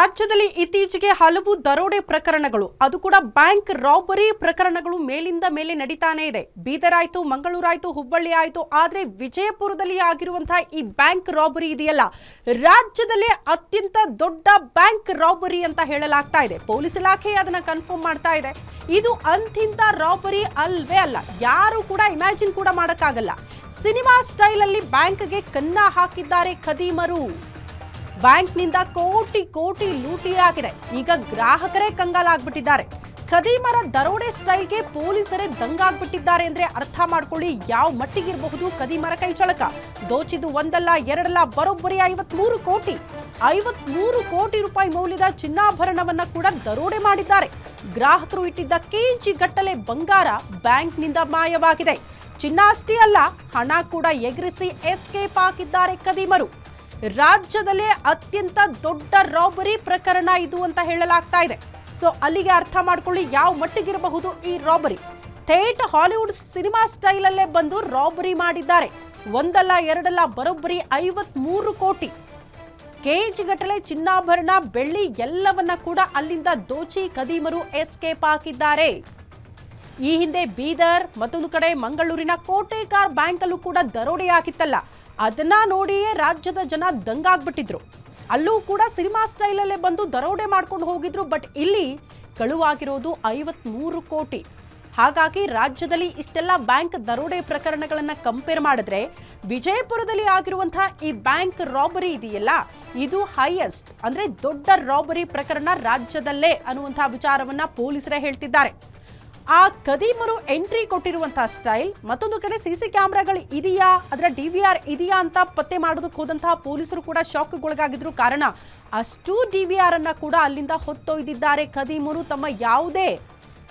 ರಾಜ್ಯದಲ್ಲಿ ಇತ್ತೀಚೆಗೆ ಹಲವು ದರೋಡೆ ಪ್ರಕರಣಗಳು, ಅದು ಕೂಡ ಬ್ಯಾಂಕ್ ರಾಬರಿ ಪ್ರಕರಣಗಳು ಮೇಲಿಂದ ಮೇಲೆ ನಡೀತಾನೆ ಇದೆ. ಬೀದರ್ ಆಯ್ತು ಮಂಗಳೂರಾಯ್ತು, ಹುಬ್ಬಳ್ಳಿ ಆಯ್ತು, ಆದ್ರೆ ವಿಜಯಪುರದಲ್ಲಿ ಆಗಿರುವಂತಹ ಈ ಬ್ಯಾಂಕ್ ರಾಬರಿ ಇದೆಯಲ್ಲ, ರಾಜ್ಯದಲ್ಲಿ ಅತ್ಯಂತ ದೊಡ್ಡ ಬ್ಯಾಂಕ್ ರಾಬರಿ ಅಂತ ಹೇಳಲಾಗ್ತಾ ಇದೆ. ಪೊಲೀಸ್ ಇಲಾಖೆ ಅದನ್ನ ಕನ್ಫರ್ಮ್ ಮಾಡ್ತಾ ಇದೆ. ಇದು ಅಂತಿಂತ ರಾಬರಿ ಅಲ್ವೇ ಅಲ್ಲ, ಯಾರು ಕೂಡ ಇಮ್ಯಾಜಿನ್ ಕೂಡ ಮಾಡಕ್ಕಾಗಲ್ಲ. ಸಿನಿಮಾ ಸ್ಟೈಲ್ ಅಲ್ಲಿ ಬ್ಯಾಂಕ್ಗೆ ಕನ್ನ ಹಾಕಿದ್ದಾರೆ ಖದೀಮರು. ಬ್ಯಾಂಕ್ನಿಂದ ಕೋಟಿ ಕೋಟಿ ಲೂಟಿಯಾಗಿದೆ. ಈಗ ಗ್ರಾಹಕರೇ ಕಂಗಾಲಾಗ್ಬಿಟ್ಟಿದ್ದಾರೆ. ಖದೀಮರ ದರೋಡೆ ಸ್ಟೈಲ್ಗೆ ಪೊಲೀಸರೇ ದಂಗಾಗ್ಬಿಟ್ಟಿದ್ದಾರೆ ಅಂದ್ರೆ ಅರ್ಥ ಮಾಡ್ಕೊಳ್ಳಿ, ಯಾವ ಮಟ್ಟಿಗಿರಬಹುದು ಖದೀಮರ ಕೈಚಳಕ. ದೋಚಿದ್ದು ಒಂದಲ್ಲ, ಎರಡಲ್ಲ, ಬರೋಬ್ಬರಿ ಐವತ್ಮೂರು ಕೋಟಿ. ಐವತ್ಮೂರು ಕೋಟಿ ರೂಪಾಯಿ ಮೌಲ್ಯದ ಚಿನ್ನಾಭರಣವನ್ನ ಕೂಡ ದರೋಡೆ ಮಾಡಿದ್ದಾರೆ. ಗ್ರಾಹಕರು ಇಟ್ಟಿದ್ದ ಕೆಜಿ ಗಟ್ಟಲೆ ಬಂಗಾರ ಬ್ಯಾಂಕ್ನಿಂದ ಮಾಯವಾಗಿದೆ. ಚಿನ್ನಾಸ್ತಿ ಅಲ್ಲ, ಹಣ ಕೂಡ ಎಗರಿಸಿ ಎಸ್ಕೇಪ್ ಹಾಕಿದ್ದಾರೆ ಖದೀಮರು. ರಾಜ್ಯದಲ್ಲೇ ಅತ್ಯಂತ ದೊಡ್ಡ ರಾಬರಿ ಪ್ರಕರಣ ಇದು ಅಂತ ಹೇಳಲಾಗ್ತಾ ಇದೆ. ಸೊ ಅಲ್ಲಿಗೆ ಅರ್ಥ ಮಾಡ್ಕೊಳ್ಳಿ ಯಾವ ಮಟ್ಟಿಗಿರಬಹುದು ಈ ರಾಬರಿ. ಥೇಟ್ ಹಾಲಿವುಡ್ ಸಿನಿಮಾ ಸ್ಟೈಲಲ್ಲೇ ಬಂದು ರಾಬರಿ ಮಾಡಿದ್ದಾರೆ. ಒಂದಲ್ಲ ಎರಡಲ್ಲ ಬರೋಬ್ಬರಿ ಐವತ್ ಮೂರು ಕೋಟಿ. ಕೆಜಿ ಗಟ್ಟಲೆ ಚಿನ್ನಾಭರಣ, ಬೆಳ್ಳಿ ಎಲ್ಲವನ್ನ ಕೂಡ ಅಲ್ಲಿಂದ ದೋಚಿ ಕದೀಮರು ಎಸ್ಕೇಪ್ ಹಾಕಿದ್ದಾರೆ. ಈ ಹಿಂದೆ ಬೀದರ್, ಮತ್ತೊಂದು ಕಡೆ ಮಂಗಳೂರಿನ ಕೋಟೆಕಾರ್ ಬ್ಯಾಂಕ್ ಅಲ್ಲೂ ಕೂಡ ದರೋಡೆ ಆಗಿತ್ತಲ್ಲ ಅದನ್ನ ನೋಡಿಯೇ ರಾಜ್ಯದ ಜನ ದಂಗಾಗ್ಬಿಟ್ಟಿದ್ರು. ಅಲ್ಲೂ ಕೂಡ ಸಿನಿಮಾ ಸ್ಟೈಲಲ್ಲೇ ಬಂದು ದರೋಡೆ ಮಾಡ್ಕೊಂಡು ಹೋಗಿದ್ರು, ಬಟ್ ಇಲ್ಲಿ ಕಳುವಾಗಿರೋದು ಐವತ್ಮೂರು ಕೋಟಿ. ಹಾಗಾಗಿ ರಾಜ್ಯದಲ್ಲಿ ಇಷ್ಟೆಲ್ಲ ಬ್ಯಾಂಕ್ ದರೋಡೆ ಪ್ರಕರಣಗಳನ್ನು ಕಂಪೇರ್ ಮಾಡಿದ್ರೆ ವಿಜಯಪುರದಲ್ಲಿ ಆಗಿರುವಂತಹ ಈ ಬ್ಯಾಂಕ್ ರಾಬರಿ ಇದೆಯಲ್ಲ, ಇದು ಹೈಯೆಸ್ಟ್, ಅಂದ್ರೆ ದೊಡ್ಡ ರಾಬರಿ ಪ್ರಕರಣ ರಾಜ್ಯದಲ್ಲೇ ಅನ್ನುವಂತಹ ವಿಚಾರವನ್ನ ಪೊಲೀಸರೇ ಹೇಳ್ತಿದ್ದಾರೆ. ಆ ಕದೀಮರು ಎಂಟ್ರಿ ಕೊಟ್ಟಿರುವಂತಹ ಸ್ಟೈಲ್, ಮತ್ತೊಂದು ಕಡೆ ಸಿಸಿ ಕ್ಯಾಮ್ರಾಗಳು ಇದೆಯಾ? ಅದರ ಡಿ ವಿ ಆರ್ ಇದೆಯಾ ಅಂತ ಪತ್ತೆ ಮಾಡೋದಕ್ಕೆ ಹೋದಂತಹ ಪೊಲೀಸರು ಕೂಡ ಶಾಕ್ಗೊಳಗಾಗಿದ್ರು ಕಾರಣ ಅಷ್ಟು ಡಿ ವಿ ಆರ್ ಅನ್ನ ಕೂಡ ಅಲ್ಲಿಂದ ಹೊತ್ತೊಯ್ದಿದ್ದಾರೆ ಕದೀಮರು. ತಮ್ಮ ಯಾವುದೇ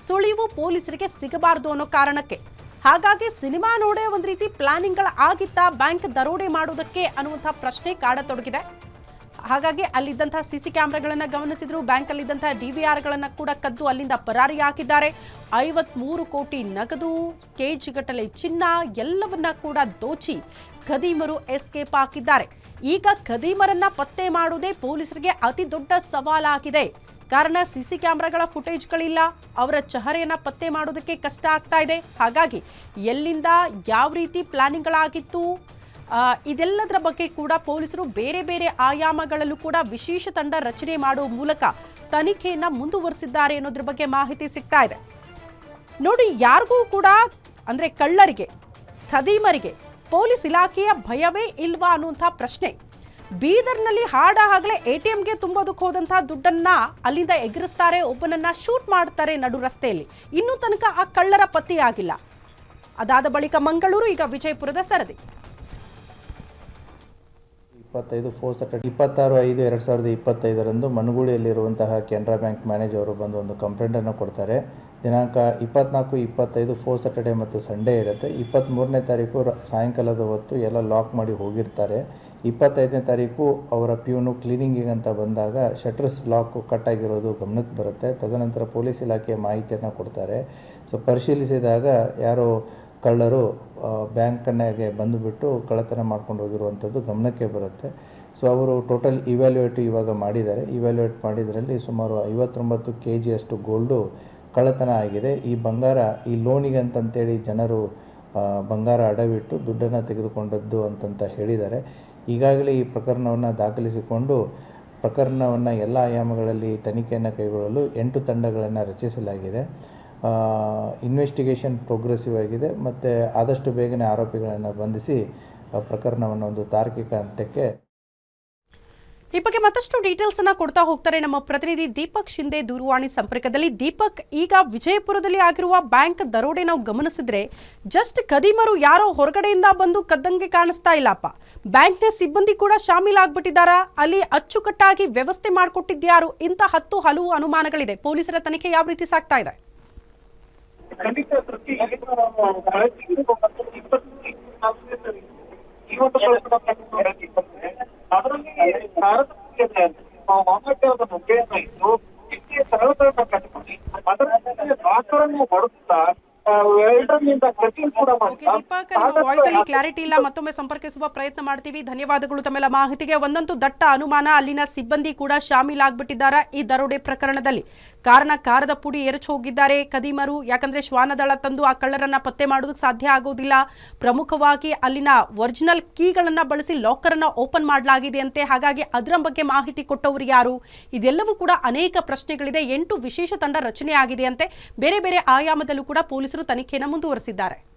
ಸುಳಿವು ಪೊಲೀಸರಿಗೆ ಸಿಗಬಾರದು ಅನ್ನೋ ಕಾರಣಕ್ಕೆ. ಹಾಗಾಗಿ ಸಿನಿಮಾ ನೋಡೇ ಒಂದು ರೀತಿ ಪ್ಲಾನಿಂಗ್ಗಳ ಆಗಿತ್ತಾ ಬ್ಯಾಂಕ್ ದರೋಡೆ ಮಾಡೋದಕ್ಕೆ ಅನ್ನುವಂಥ ಪ್ರಶ್ನೆ ಕಾಡತೊಡಗಿದೆ. ಹಾಗಾಗಿ ಅಲ್ಲಿದ್ದಂತಹ ಸಿಸಿ ಕ್ಯಾಮೆರಾಗಳನ್ನು ಗಮನಿಸಿದ್ರು. ಬ್ಯಾಂಕ್ ಅಲ್ಲಿದ್ದಂತಹ ಡಿ ವಿ ಆರ್ಗಳನ್ನು ಕೂಡ ಕದ್ದು ಅಲ್ಲಿಂದ ಪರಾರಿ ಹಾಕಿದ್ದಾರೆ. ಐವತ್ಮೂರು ಕೋಟಿ ನಗದು ಕೆಜಿ ಗಟ್ಟಲೆ ಚಿನ್ನ ಎಲ್ಲವನ್ನ ಕೂಡ ದೋಚಿ ಖದೀಮರು ಎಸ್ಕೇಪ್ ಹಾಕಿದ್ದಾರೆ. ಈಗ ಖದೀಮರನ್ನ ಪತ್ತೆ ಮಾಡುವುದೇ ಪೊಲೀಸರಿಗೆ ಅತಿ ದೊಡ್ಡ ಸವಾಲಾಗಿದೆ. ಕಾರಣ ಸಿಸಿ ಕ್ಯಾಮೆರಾಗಳ ಫುಟೇಜ್ಗಳಿಲ್ಲ. ಅವರ ಚಹರೆಯನ್ನು ಪತ್ತೆ ಮಾಡೋದಕ್ಕೆ ಕಷ್ಟ ಆಗ್ತಾ ಇದೆ. ಹಾಗಾಗಿ ಎಲ್ಲಿಂದ ಯಾವ ರೀತಿ ಪ್ಲಾನಿಂಗ್ಗಳಾಗಿತ್ತು? ಇದೆಲ್ಲದರ ಬಗ್ಗೆ ಕೂಡ ಪೊಲೀಸರು ಬೇರೆ ಬೇರೆ ಆಯಾಮಗಳಲ್ಲೂ ಕೂಡ ವಿಶೇಷ ತಂಡ ರಚನೆ ಮಾಡುವ ಮೂಲಕ ತನಿಖೆಯನ್ನು ಮುಂದುವರಿಸಿದ್ದಾರೆ ಅನ್ನೋದ್ರ ಬಗ್ಗೆ ಮಾಹಿತಿ ಸಿಗ್ತಾ ಇದೆ. ನೋಡಿ, ಯಾರಿಗೂ ಕೂಡ, ಅಂದರೆ ಕಳ್ಳರಿಗೆ, ಖದೀಮರಿಗೆ ಪೊಲೀಸ್ ಇಲಾಖೆಯ ಭಯವೇ ಇಲ್ವಾ ಅನ್ನುವಂಥ ಪ್ರಶ್ನೆ. ಬೀದರ್ನಲ್ಲಿ ಹಾಡ ಆಗಲೇ ಎ ಟಿ ಎಂಗೆ ತುಂಬೋದಕ್ಕೆ ಹೋದಂತಹ ದುಡ್ಡನ್ನ ಅಲ್ಲಿಂದ ಎಗರಿಸ್ತಾರೆ, ಒಬ್ಬನನ್ನ ಶೂಟ್ ಮಾಡ್ತಾರೆ ನಡು ರಸ್ತೆಯಲ್ಲಿ. ಇನ್ನೂ ತನಕ ಆ ಕಳ್ಳರ ಪತ್ತೆಯಾಗಿಲ್ಲ. ಅದಾದ ಬಳಿಕ ಮಂಗಳೂರು ಈಗ ವಿಜಯಪುರದ ಸರದಿ. ಇಪ್ಪತ್ತೈದು ಫೋರ್ ಸೆಕೆಂಡ್ ಇಪ್ಪತ್ತಾರು, ಐದು, ಎರಡು ಸಾವಿರದ ಇಪ್ಪತ್ತೈದರಂದು ಮನಗುಳಿಯಲ್ಲಿರುವಂತಹ ಕೆನರಾ ಬ್ಯಾಂಕ್ ಮ್ಯಾನೇಜರು ಬಂದು ಒಂದು ಕಂಪ್ಲೇಂಟನ್ನು ಕೊಡ್ತಾರೆ. ದಿನಾಂಕ ಇಪ್ಪತ್ನಾಲ್ಕು, ಇಪ್ಪತ್ತೈದು ಫೋರ್ ಸ್ಯಾಟರ್ಡೆ ಮತ್ತು ಸಂಡೇ ಇರುತ್ತೆ. ಇಪ್ಪತ್ತ್ಮೂರನೇ ತಾರೀಕು ಸಾಯಂಕಾಲದ ಹೊತ್ತು ಎಲ್ಲ ಲಾಕ್ ಮಾಡಿ ಹೋಗಿರ್ತಾರೆ. ಇಪ್ಪತ್ತೈದನೇ ತಾರೀಕು ಅವರ ಪ್ಯೂನು ಕ್ಲೀನಿಂಗಿಗೆ ಅಂತ ಬಂದಾಗ ಶಟರ್ಸ್ ಲಾಕ್ ಕಟ್ ಆಗಿರೋದು ಗಮನಕ್ಕೆ ಬರುತ್ತೆ. ತದನಂತರ ಪೊಲೀಸ್ ಇಲಾಖೆ ಮಾಹಿತಿಯನ್ನು ಕೊಡ್ತಾರೆ. ಸೊ ಪರಿಶೀಲಿಸಿದಾಗ ಯಾರೋ ಕಳ್ಳರು ಬ್ಯಾಂಕನ್ನೆಗೆ ಬಂದುಬಿಟ್ಟು ಕಳ್ಳತನ ಮಾಡ್ಕೊಂಡು ಹೋಗಿರುವಂಥದ್ದು ಗಮನಕ್ಕೆ ಬರುತ್ತೆ. ಸೊ ಅವರು ಟೋಟಲ್ ಇವ್ಯಾಲ್ಯೂಯೇಟ್ ಇವಾಗ ಮಾಡಿದ್ದಾರೆ. ಇವ್ಯಾಲ್ಯೂಯೇಟ್ ಮಾಡಿದ್ರಲ್ಲಿ ಸುಮಾರು ಐವತ್ತೊಂಬತ್ತು ಕೆ ಜಿಯಷ್ಟು ಗೋಲ್ಡು ಕಳ್ಳತನ ಆಗಿದೆ. ಈ ಬಂಗಾರ, ಈ ಲೋನಿಗೆ ಅಂತಂತೇಳಿ ಜನರು ಬಂಗಾರ ಅಡವಿಟ್ಟು ದುಡ್ಡನ್ನು ತೆಗೆದುಕೊಂಡದ್ದು ಅಂತಂತ ಹೇಳಿದ್ದಾರೆ. ಈಗಾಗಲೇ ಈ ಪ್ರಕರಣವನ್ನು ದಾಖಲಿಸಿಕೊಂಡು ಪ್ರಕರಣವನ್ನು ಎಲ್ಲ ಆಯಾಮಗಳಲ್ಲಿ ತನಿಖೆಯನ್ನು ಕೈಗೊಳ್ಳಲು ಎಂಟು ತಂಡಗಳನ್ನು ರಚಿಸಲಾಗಿದೆ. ಇನ್ವೆಸ್ಟಿಗೇಷನ್ ಪ್ರೋಗ್ರೆಸಿವ್ ಆಗಿದೆ. ಮತ್ತು ಆದಷ್ಟು ಬೇಗನೆ ಆರೋಪಿಗಳನ್ನು ಬಂಧಿಸಿ ಪ್ರಕರಣವನ್ನು ಒಂದು ತಾರ್ಕಿಕ ಅಂತ್ಯಕ್ಕೆ ಈ ಬಗ್ಗೆ ಮತ್ತಷ್ಟು ಡೀಟೇಲ್ಸ್ ಅನ್ನ ಕೊಡ್ತಾ ಹೋಗ್ತಾರೆ ನಮ್ಮ ಪ್ರತಿನಿಧಿ ದೀಪಕ್ ಶಿಂದೆ ದೂರವಾಣಿ ಸಂಪರ್ಕದಲ್ಲಿ. ದೀಪಕ್, ಈಗ ವಿಜಯಪುರದಲ್ಲಿ ಆಗಿರುವ ಬ್ಯಾಂಕ್ ದರೋಡೆ ನಾವು ಗಮನಿಸಿದ್ರೆ ಜಸ್ಟ್ ಕದೀಮರು ಯಾರೋ ಹೊರಗಡೆಯಿಂದ ಬಂದು ಕದ್ದಂಗೆ ಕಾಣಿಸ್ತಾ ಇಲ್ಲಪ್ಪ. ಬ್ಯಾಂಕ್ನ ಸಿಬ್ಬಂದಿ ಕೂಡ ಶಾಮೀಲಾಗ್ಬಿಟ್ಟಿದ್ದಾರಾ? ಅಲ್ಲಿ ಅಚ್ಚುಕಟ್ಟಾಗಿ ವ್ಯವಸ್ಥೆ ಮಾಡಿಕೊಟ್ಟಿದ್ಯಾರು? ಇಂಥ ಹತ್ತು ಹಲವು ಅನುಮಾನಗಳಿದೆ. ಪೊಲೀಸರ ತನಿಖೆ ಯಾವ ರೀತಿ ಸಾಗ್ತಾ ಇದೆ? ಖಂಡಿತ ಪ್ರತಿ ಅದರಲ್ಲಿ ತಾರತಮ್ಯ ಮಾಮಾಚಾರದ ಮುಖೇನ ಇದ್ದು ಇಷ್ಟೇ ಸರಳತೆಯನ್ನು ಕಟ್ಟಿಕೊಂಡು ಅದರ ಜೊತೆಗೆ ದಾಖಲನ್ನು ಬಳಸುತ್ತಾ ವೆಲ್ಡರ್ನಿಂದ ಕಟಿಂಗ್ ಕೂಡ ಓಕೆ ದೀಪಕ್ ನಿಮ್ಮ ವಾಯ್ಸ್ ಅಲ್ಲಿ ಕ್ಲಾರಿಟಿ ಇಲ್ಲ ಮತ್ತೊಮ್ಮೆ ಸಂಪರ್ಕಿಸುವ ಪ್ರಯತ್ನ ಮಾಡ್ತೀವಿ. ಧನ್ಯವಾದಗಳು ತಮ್ಮೆಲ್ಲ ಮಾಹಿತಿಗೆ. ಒಂದಂತೂ ದಟ್ಟ ಅನುಮಾನ ಅಲ್ಲಿನ ಸಿಬ್ಬಂದಿ ಕೂಡ ಶಾಮೀಲಾಗ್ಬಿಟ್ಟಿದ್ದಾರೆ ಈ ದರೋಡೆ ಪ್ರಕರಣದಲ್ಲಿ? ಕಾರಣ ಕಾರದ ಪುಡಿ ಎರಚು ಹೋಗಿದ್ದಾರೆ. ಕದೀಮರು ಯಾಕಂದ್ರೆ ಶ್ವಾನದಳ ತಂದು ಆ ಕಳ್ಳರನ್ನ ಪತ್ತೆ ಮಾಡೋದಕ್ಕೆ ಸಾಧ್ಯ ಆಗೋದಿಲ್ಲ. ಪ್ರಮುಖವಾಗಿ ಅಲ್ಲಿನ ಒರಿಜಿನಲ್ ಕೀಗಳನ್ನ ಬಳಸಿ ಲಾಕರ್ ಅನ್ನ ಓಪನ್ ಮಾಡಲಾಗಿದೆ ಅಂತೆ. ಹಾಗಾಗಿ ಅದರ ಬಗ್ಗೆ ಮಾಹಿತಿ ಕೊಟ್ಟವರು ಯಾರು? ಇದೆಲ್ಲವೂ ಕೂಡ ಅನೇಕ ಪ್ರಶ್ನೆಗಳಿದೆ. ಎಂಟು ವಿಶೇಷ ತಂಡ ರಚನೆ ಬೇರೆ ಬೇರೆ ಆಯಾಮದಲ್ಲೂ ಕೂಡ ಪೊಲೀಸರು ತನಿಖೆಯನ್ನು ಮುಂದುವರೆಸಿದ್ದಾರೆ.